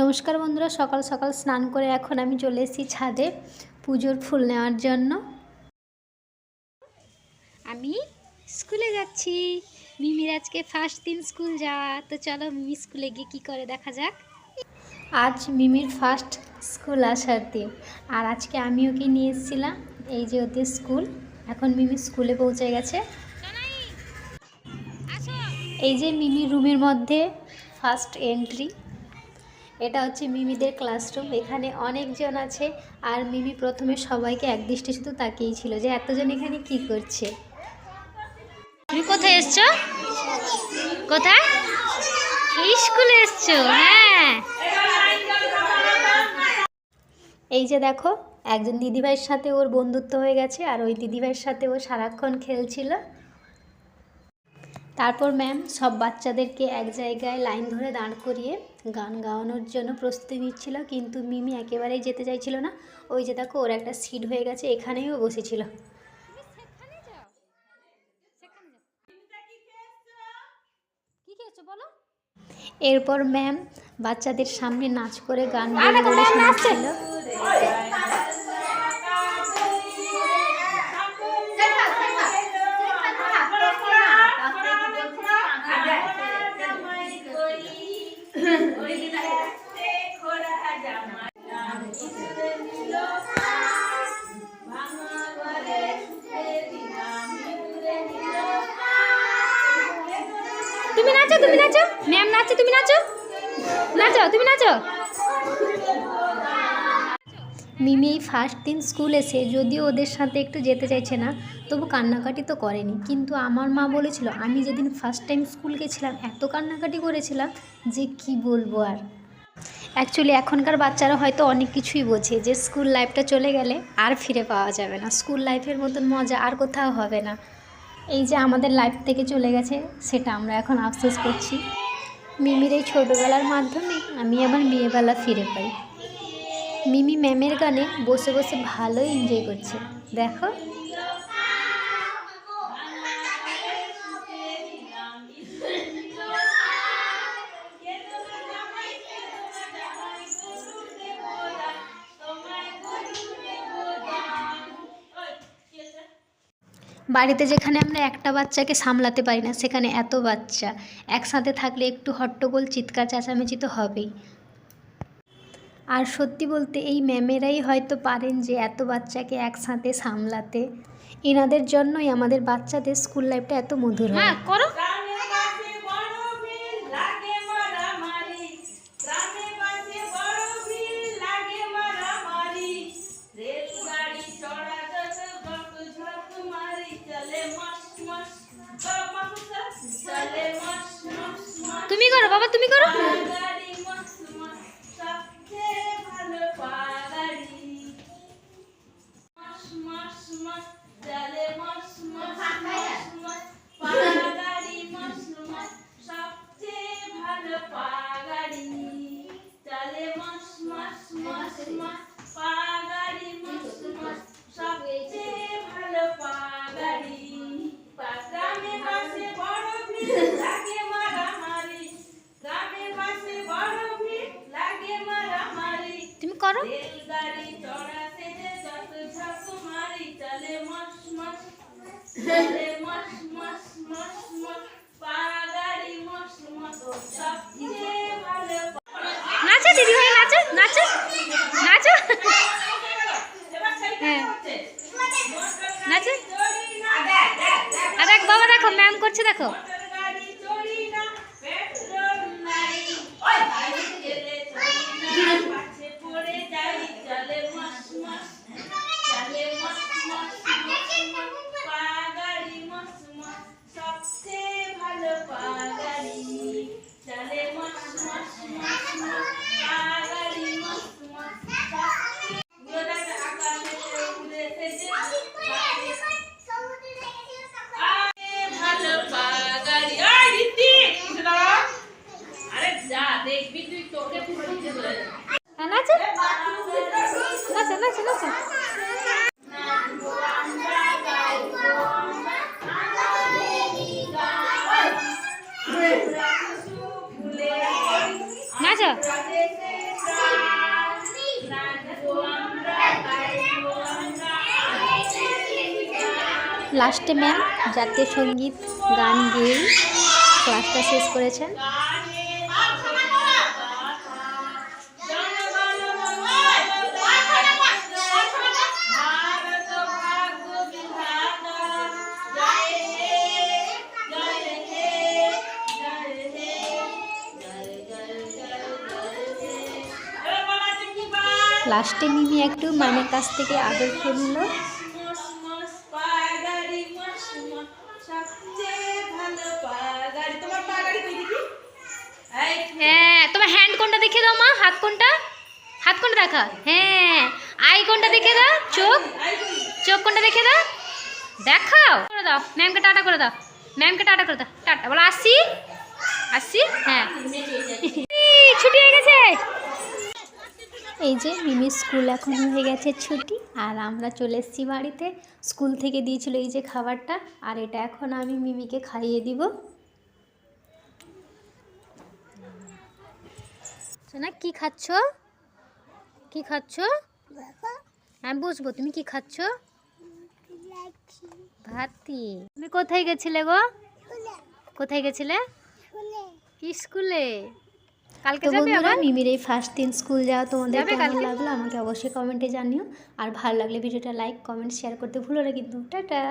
নমস্কার বন্ধুরা সকাল সকাল স্নান করে এখন আমি চলে এসেছি ছাদে পুজোর ফুল নেওয়ার জন্য। আমি স্কুলে যাচ্ছি। মিমির আজকে ফার্স্ট দিন স্কুল যাওয়া। তো চলো মিমি স্কুলে গিয়ে কী করে দেখা যাক। আজ মিমির ফার্স্ট স্কুল আসার দিন। আর আজকে আমি ওকে নিয়ে এসেছিলাম? এই যে ওদের স্কুল। এখন মিমি স্কুলে পৌঁছে গেছে। এই যে মিমির রুমের মধ্যে ফার্স্ট এন্ট্রি এটা হচ্ছে মিমিদের ক্লাসরুম এখানে অনেকজন আছে আর মিমি প্রথমে সবাইকে একদৃষ্টি শুধু তাকিয়েই ছিল যে এতজন এখানে কি করছে। তুমি কোথায় এসছো? কোথায়? স্কুলে এসছো হ্যাঁ। এই যে দেখো, একজন দিদিভাইয়ের সাথে ওর বন্ধুত্ব হয়ে গেছে আর ওই দিদিভাইয়ের সাথে ও সারাক্ষণ খেলছিল। তারপর ম্যাম সব বাচ্চাদেরকে এক জায়গায় লাইন ধরে দাঁড় করিয়ে গান গাওয়ানোর জন্য প্রস্তুতি নিচ্ছিল। কিন্তু মিমি একেবারেই যেতে চাইছিল না। ওই যে দেখো ওর একটা সিট হয়ে গেছে এখানেই ও বসেছিল। এরপর ম্যাম বাচ্চাদের সামনে নাচ করে গান বলে শোনাচ্ছিল তুমি নাচো তুমি নাচো। ম্যাম নাচো তুমি নাচো। নাচো, তুমি নাচো। মিমি, এই ফার্স্ট দিন স্কুল এসে যদিও ওদের সাথে একটু যেতে চাইছে না, তবু কান্নাকাটি তো করেনি। কিন্তু আমার মা বলেছিল, আমি যেদিন ফার্স্ট টাইম স্কুল গেছিলাম, এত কান্নাকাটি করেছিলাম যে কি বলব আর? অ্যাকচুয়ালি এখনকার বাচ্চারা হয়তো অনেক কিছুই বোঝে যে স্কুল লাইফটা চলে গেলে আর ফিরে পাওয়া যাবে না। স্কুল লাইফের মতন মজা আর কোথাও হবে না। এই যে আমাদের লাইফ থেকে চলে গেছে, সেটা আমরা এখন আফসোস করছি। মিমির এই ছোটোবেলার মাধ্যমে আমি আমার বিয়েবেলা ফিরে পাই। মিমি ম্যামের গানে বসে বসে ভালোই এনজয় করছে। দেখো। বাড়িতে যেখানে আমরা একটা বাচ্চাকে সামলাতে পারি না, সেখানে এত বাচ্চা। একসাথে থাকলে একটু হট্টগোল, চিৎকার চেঁচামেচি তো হবেই। আর সত্যি বলতে এই ম্যামেরাই হয়তো পারেন যে এত বাচ্চাকে একসাথে সামলাতে। এনাদের জন্যই আমাদের বাচ্চাদের স্কুল লাইফটা এত মধুর হয়। হ্যাঁ করো। তুমি করো বাবা তুমি করো। চলে মস মস চলে মস মস মস মস পাগাড়ি মস মস সবচেয়ে ভালো নাচো দিদি ভাই নাচো নাচো নাচো। হ্যাঁ। নাচো। আর দেখ বাবা দেখো ম্যাম করছে দেখো। নাচো। লাস্টে ম্যাম জাতীয় সংগীত গান গেয়ে ক্লাসটা শেষ করেছেন। লাস্টে মিমি একটু মামের কাছ থেকে আদর খেয়ে নিল হ্যাঁ তোমার হ্যান্ড কোনটা দেখে দাও মা? হাত কোনটা? হাত কোনটা দেখা? হ্যাঁ আই কোনটা দেখে দাও? চোখ? চোখ কোনটা দেখে দাও? দেখাও। করে দাও ম্যামকে টাটা করে দাও। ম্যামকে টাটা করে দাও। টাটা। বলো আসি? আসি? হ্যাঁ। ছুটি এই যে মিমি স্কুল এখন হয়ে গেছে ছুটি আর আমরা চলে এসেছি বাড়িতে। স্কুল থেকে দিয়েছিল এই যে খাবারটা আর এটা এখন আমি মিমিকে খাইয়ে দিব। সোনা কি খাচ্ছ? কি খাচ্ছ? আমি বুঝব। তুমি কি খাচ্ছ? ভাতি। তুমি কোথায় গেছিলে গো? কোথায় গেছিলে? স্কুলে? কালকে যাবে আমরা আবার? মিমির এই ফার্স্ট দিন স্কুল যাওয়া তোমাদের কেমন লাগল? আমাকে অবশ্যই কমেন্টে জানিও। আর ভালো লাগলে ভিডিওটা লাইক কমেন্ট শেয়ার করতে ভুলো না কিন্তু। টাটা!